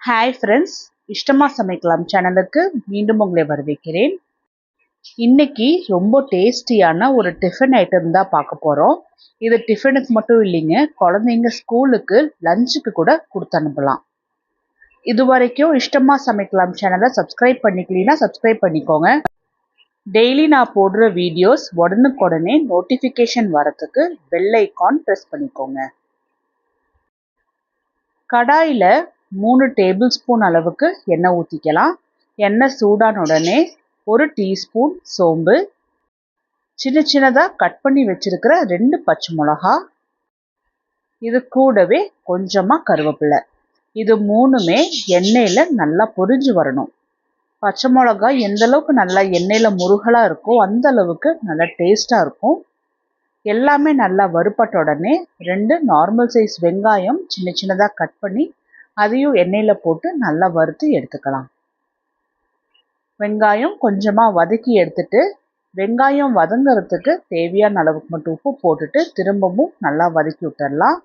Hi friends இஷ்டமாக சமைக்கலாம் சேனலுக்கு மீண்டும் உங்களை வரவேற்கிறேன். இன்னைக்கு ரொம்ப டேஸ்டியான ஒரு டிஃபன் ஐட்டம் தான் பார்க்க போகிறோம் இது டிஃபனுக்கு மட்டும் இல்லைங்க குழந்தைங்க ஸ்கூலுக்கு லஞ்சுக்கு கூட கொடுத்து அனுப்பலாம். இது வரைக்கும் இஷ்டமாக சமைக்கலாம் சேனலை சப்ஸ்கிரைப் பண்ணிக்கலீன்னா சப்ஸ்கிரைப் பண்ணிக்கோங்க. டெய்லி நான் போடுற வீடியோஸ் உடனுக்குடனே நோட்டிஃபிகேஷன் வரத்துக்கு பெல் ஐக்கான் ப்ரெஸ் பண்ணிக்கோங்க. கடாயில் மூணு டேபிள் ஸ்பூன் அளவுக்கு எண்ணெய் ஊற்றிக்கலாம் எண்ணெய் சூடான உடனே ஒரு டீஸ்பூன் சோம்பு. சின்ன சின்னதாக கட் பண்ணி வச்சுருக்கிற ரெண்டு பச்சை மிளகா. இது கூடவே கொஞ்சமாக கருவேப்பிலை. இது மூணுமே எண்ணெயில் நல்லா பொரிஞ்சு வரணும். பச்சை மிளகா எந்த அளவுக்கு நல்லா எண்ணெயில் முருகலாக இருக்கோ அந்த அளவுக்கு நல்லா டேஸ்ட்டாக இருக்கும். எல்லாமே நல்லா வறுப்பட்ட உடனே ரெண்டு நார்மல் சைஸ் வெங்காயம் சின்ன சின்னதாக கட் பண்ணி அதையும் எண்ணெயில் போட்டு நல்லா வறுத்து எடுத்துக்கலாம். வெங்காயம் கொஞ்சமாக வதக்கி எடுத்துட்டு வெங்காயம் வதங்கிறதுக்கு தேவையான அளவுக்கு மட்டும் உப்பு போட்டுட்டு திரும்பவும் நல்லா வதக்கி விட்டுடலாம்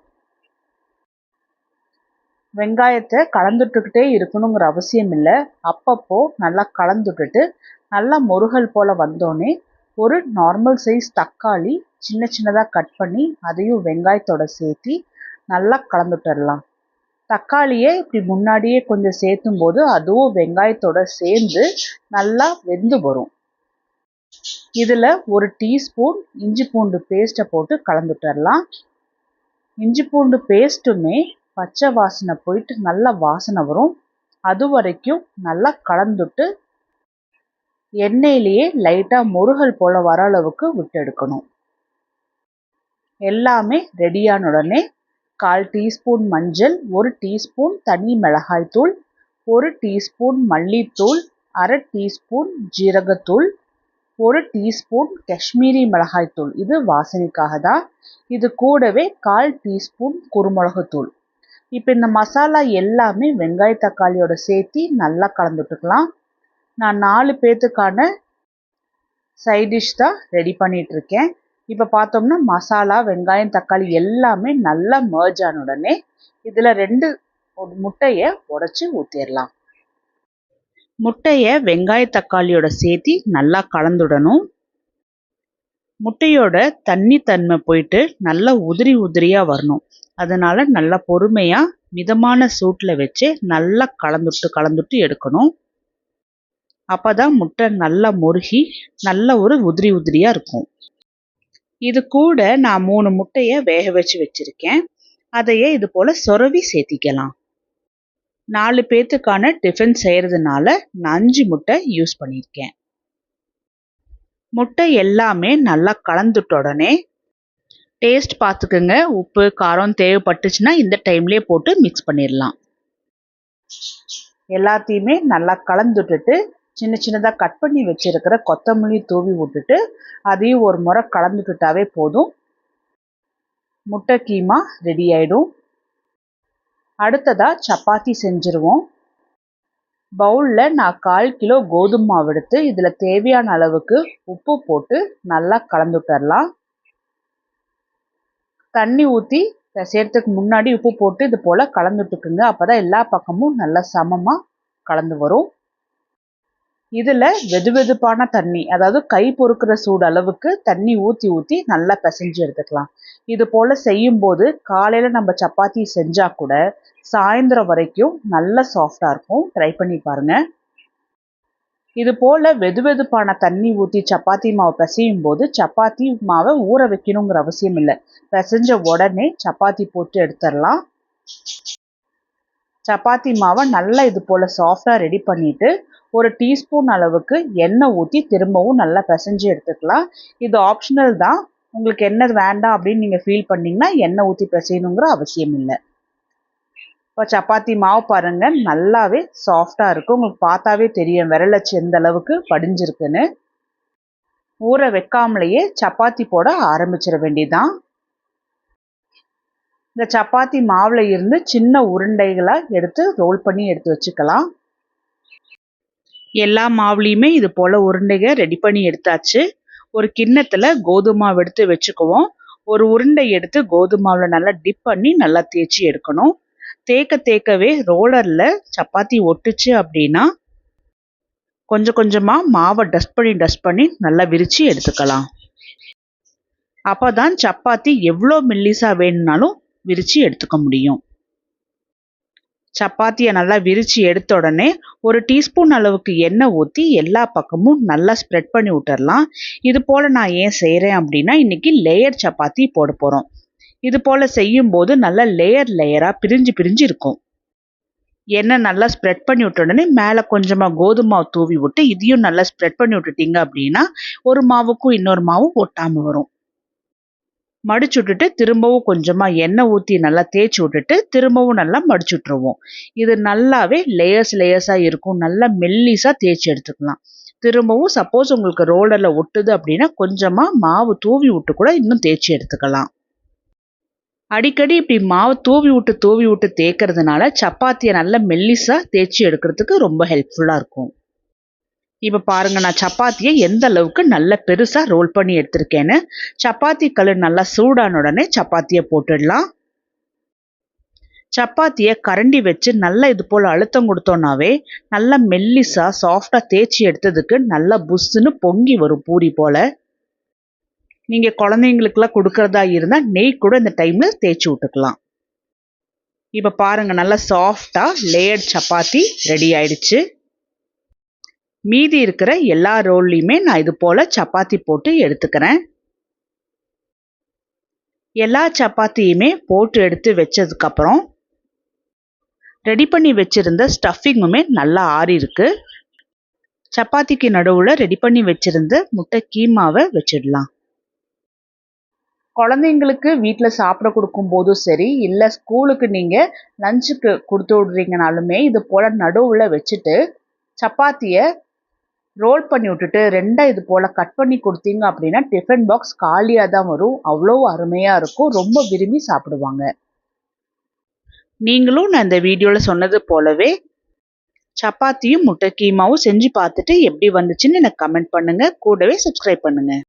வெங்காயத்தை கலந்துட்டுக்கிட்டே இருக்கணுங்கிற அவசியம் இல்லை. அப்பப்போ நல்லா கலந்துட்டுட்டு நல்லா முருகல் போல் வந்தோடனே ஒரு நார்மல் சைஸ் தக்காளி சின்ன சின்னதாக கட் பண்ணி அதையும் வெங்காயத்தோட சேர்த்தி நல்லா கலந்துட்டுடலாம் தக்காளியை இப்படி முன்னாடியே கொஞ்சம் சேர்த்தும் போது அதுவும் வெங்காயத்தோட சேர்ந்து நல்லா வெந்து வரும். இதில் ஒரு டீஸ்பூன் இஞ்சி பூண்டு பேஸ்ட்டை போட்டு கலந்துட்டுடலாம் இஞ்சி பூண்டு பேஸ்ட்டுமே பச்சை வாசனை போயிட்டு நல்லா வாசனை வரும். அது வரைக்கும் நல்லா கலந்துட்டு எண்ணெயிலேயே லைட்டாக முருகல் போல் வர அளவுக்கு விட்டு எடுக்கணும் எல்லாமே ரெடியான உடனே கால் டீஸ்பூன் மஞ்சள் ஒரு டீஸ்பூன் தனி மிளகாய்த்தூள் ஒரு டீஸ்பூன் மல்லித்தூள் அரை டீஸ்பூன் ஜீரகத்தூள் ஒரு டீஸ்பூன் காஷ்மீரி மிளகாய்த்தூள் இது வாசனைக்காக தான். இது கூடவே கால் டீஸ்பூன் குருமிளகுத்தூள். இப்போ இந்த மசாலா எல்லாமே வெங்காய தக்காளியோட சேர்த்து நல்லா கலந்துட்டுக்கலாம். நான் நாலு பேர்த்துக்கான சைட் டிஷ் தான் ரெடி பண்ணிகிட்ருக்கேன் இப்போ பார்த்தோம்னா மசாலா வெங்காயம் தக்காளி எல்லாமே நல்லா மர்ஜ் ஆன உடனே இதில் ரெண்டு முட்டையை உடச்சி ஊற்றிடலாம் முட்டையை வெங்காய தக்காளியோட சேர்த்தி நல்லா கலந்துடணும். முட்டையோட தண்ணி தன்மை போயிட்டு நல்லா உதிரி உதிரியாக வரணும். அதனால் நல்லா பொறுமையாக மிதமான சூட்டில் வச்சு நல்லா கலந்துட்டு கலந்துட்டு எடுக்கணும். அப்போ தான் முட்டை நல்லா முருகி நல்ல ஒரு உதிரி உதிரியாக இருக்கும். இது கூட நான் மூணு முட்டையை வேக வச்சு வச்சுருக்கேன். அதையே இது போல் சொரவி சேர்த்திக்கலாம். நாலு பேர்த்துக்கான டிஃபன் செய்கிறதுனால நான் அஞ்சு முட்டை யூஸ் பண்ணியிருக்கேன். முட்டை எல்லாமே நல்லா கலந்துட்ட உடனே டேஸ்ட் பார்த்துக்குங்க. உப்பு காரம் தேவைப்பட்டுச்சுன்னா இந்த டைம்லேயே போட்டு மிக்ஸ் பண்ணிடலாம் எல்லாத்தையுமே நல்லா கலந்துட்டுட்டு சின்ன சின்னதாக கட் பண்ணி வச்சுருக்கிற கொத்தமல்லி தூவி விட்டுட்டு அதையும் ஒரு முறை கலந்துக்கிட்டாவே போதும். முட்டை கீமா ரெடி ஆகிடும் அடுத்ததாக சப்பாத்தி செஞ்சுருவோம். பவுலில் நான் கால் கிலோ கோதுமை மாவு எடுத்து இதில் தேவையான அளவுக்கு உப்பு போட்டு நல்லா கலந்துட்டரலாம் தண்ணி ஊற்றி செய்கிறதுக்கு முன்னாடி உப்பு போட்டு இது போல் கலந்துட்டுக்குங்க அப்போ தான் எல்லா பக்கமும் நல்லா சமமாக கலந்து வரும். இதில் வெது வெதுப்பான தண்ணி அதாவது கை பொறுக்கிற சூடு அளவுக்கு தண்ணி ஊற்றி ஊற்றி நல்லா பிசைஞ்சு எடுத்துக்கலாம். இது போல் செய்யும்போது காலையில் நம்ம சப்பாத்தி செஞ்சால் கூட சாயந்தரம் வரைக்கும் நல்ல சாஃப்டாக இருக்கும். ட்ரை பண்ணி பாருங்கள் இது போல் வெது வெதுப்பான தண்ணி ஊற்றி சப்பாத்தி மாவை பிசையும் போது சப்பாத்தி மாவை ஊற வைக்கணுங்கிற அவசியம் இல்லை. பிசைஞ்ச உடனே சப்பாத்தி போட்டு எடுத்துடலாம். சப்பாத்தி மாவை நல்லா இது போல் சாஃப்டாக ரெடி பண்ணிவிட்டு ஒரு டீஸ்பூன் அளவுக்கு எண்ணெய் ஊற்றி திரும்பவும் நல்லா பிசைஞ்சு எடுத்துக்கலாம். இது ஆப்ஷனல் தான். உங்களுக்கு எண்ணெய் வேண்டாம் அப்படின்னு நீங்கள் ஃபீல் பண்ணிங்கன்னா எண்ணெய் ஊற்றி பிசையணுங்கிற அவசியம் இல்லை. இப்போ சப்பாத்தி மாவு பாருங்கள் நல்லாவே சாஃப்டாக இருக்கும் உங்களுக்கு பார்த்தாவே தெரியும் விரலச்சு எந்த அளவுக்கு படிஞ்சிருக்குன்னு. ஊற வைக்காமலேயே சப்பாத்தி போட ஆரம்பிச்சிட வேண்டியதான் இந்த சப்பாத்தி மாவில் இருந்து சின்ன உருண்டைகளாக எடுத்து ரோல் பண்ணி எடுத்து வச்சுக்கலாம். எல்லா மாவுலேயுமே இது போல் உருண்டைங்க ரெடி பண்ணி எடுத்தாச்சு. ஒரு கிண்ணத்தில் கோதுமாவு எடுத்து வச்சுக்குவோம். ஒரு உருண்டை எடுத்து கோதுமாவில் நல்லா டிப் பண்ணி நல்லா தேய்ச்சி எடுக்கணும். தேக்க தேக்கவே ரோலரில் சப்பாத்தி ஒட்டுச்சு அப்படின்னா கொஞ்சம் கொஞ்சமாக மாவை டஸ்ட் பண்ணி டஸ்ட் பண்ணி நல்லா விரித்து எடுத்துக்கலாம். அப்போ தான் சப்பாத்தி எவ்வளோ மெல்லிசாக வேணும்னாலும் விரித்து எடுத்துக்க முடியும். சப்பாத்தியை நல்லா விரித்து எடுத்த உடனே ஒரு டீஸ்பூன் அளவுக்கு எண்ணெய் ஊற்றி எல்லா பக்கமும் நல்லா ஸ்ப்ரெட் பண்ணி விட்டுறலாம். இது போல் நான் ஏன் செய்கிறேன் அப்படின்னா இன்றைக்கி லேயர் சப்பாத்தி போட போகிறோம் இது போல் செய்யும்போது நல்லா லேயர் லேயராக பிரிஞ்சு பிரிஞ்சு இருக்கும். எண்ணெய் நல்லா ஸ்ப்ரெட் பண்ணி விட்ட உடனே மேலே கொஞ்சமாக கோதுமை தூவி விட்டு இதையும் நல்லா ஸ்ப்ரெட் பண்ணி விட்டுட்டீங்க அப்படின்னா ஒரு மாவுக்கும் இன்னொரு மாவும் ஒட்டாமல் வரும். மடிச்சு விட்டுட்டு திரும்பவும் கொஞ்சமாக எண்ணெய் ஊற்றி நல்லா தேய்ச்சி விட்டுட்டு திரும்பவும் நல்லா மடிச்சு விட்ருவோம் இது நல்லாவே லேயர்ஸ் லேயர்ஸாக இருக்கும். நல்லா மெல்லிஸாக தேய்ச்சி எடுத்துக்கலாம். திரும்பவும் சப்போஸ் உங்களுக்கு ரோலரில் ஒட்டுது அப்படின்னா கொஞ்சமாக மாவு தூவி விட்டு கூட இன்னும் தேய்ச்சி எடுத்துக்கலாம். அடிக்கடி இப்படி மாவு தூவி விட்டு தூவி விட்டு தேய்க்கிறதுனால சப்பாத்தியை நல்லா மெல்லிஸாக தேய்ச்சி எடுக்கிறதுக்கு ரொம்ப ஹெல்ப்ஃபுல்லாக இருக்கும். இப்போ பாருங்க நான் சப்பாத்தியை எந்த அளவுக்கு நல்ல பெருசாக ரோல் பண்ணி எடுத்திருக்கேன்னு. சப்பாத்தி கல் நல்லா சூடான உடனே சப்பாத்தியை போட்டுடலாம். சப்பாத்தியை கரண்டி வச்சு நல்லா இது போல் அழுத்தம் கொடுத்தோன்னாவே நல்லா மெல்லிஸாக சாஃப்டாக தேய்ச்சி எடுத்ததுக்கு நல்லா புஷ்ஷுன்னு பொங்கி வரும் பூரி போல். நீங்கள் குழந்தைங்களுக்குலாம் கொடுக்கறதா இருந்தால் நெய் கூட இந்த டைமில் தேய்ச்சி விட்டுக்கலாம் இப்போ பாருங்கள் நல்லா சாஃப்டாக லேயர்ட் சப்பாத்தி ரெடி ஆயிடுச்சு. மீதி இருக்கிற எல்லா ரோல்லையுமே நான் இது போல் சப்பாத்தி போட்டு எடுத்துக்கிறேன். எல்லா சப்பாத்தியுமே போட்டு எடுத்து வச்சதுக்கப்புறம் ரெடி பண்ணி வச்சுருந்த ஸ்டஃபிங்குமே நல்லா ஆறி இருக்கு சப்பாத்திக்கு நடுவில் ரெடி பண்ணி வச்சுருந்த முட்டை கீமாவை வச்சிடலாம். குழந்தைங்களுக்கு வீட்டில் சாப்பிட கொடுக்கும் போதும் சரி இல்லை ஸ்கூலுக்கு நீங்கள் லஞ்சுக்கு கொடுத்து விட்றீங்கனாலுமே இது போல் நடுவில் வச்சுட்டு சப்பாத்தியை ரோல் பண்ணி விட்டுட்டு ரெண்டாக இது போல் கட் பண்ணி கொடுத்தீங்க அப்படின்னா டிஃபன் பாக்ஸ் காலியாக தான் வரும். அவ்வளோ அருமையாக இருக்கும். ரொம்ப விரும்பி சாப்பிடுவாங்க. நீங்களும் நான் இந்த வீடியோவில் சொன்னது போலவே சப்பாத்தியும் முட்டை கீமாவும் செஞ்சு பார்த்துட்டு எப்படி வந்துச்சுன்னு எனக்கு கமெண்ட் பண்ணுங்கள் கூடவே சப்ஸ்கிரைப் பண்ணுங்கள்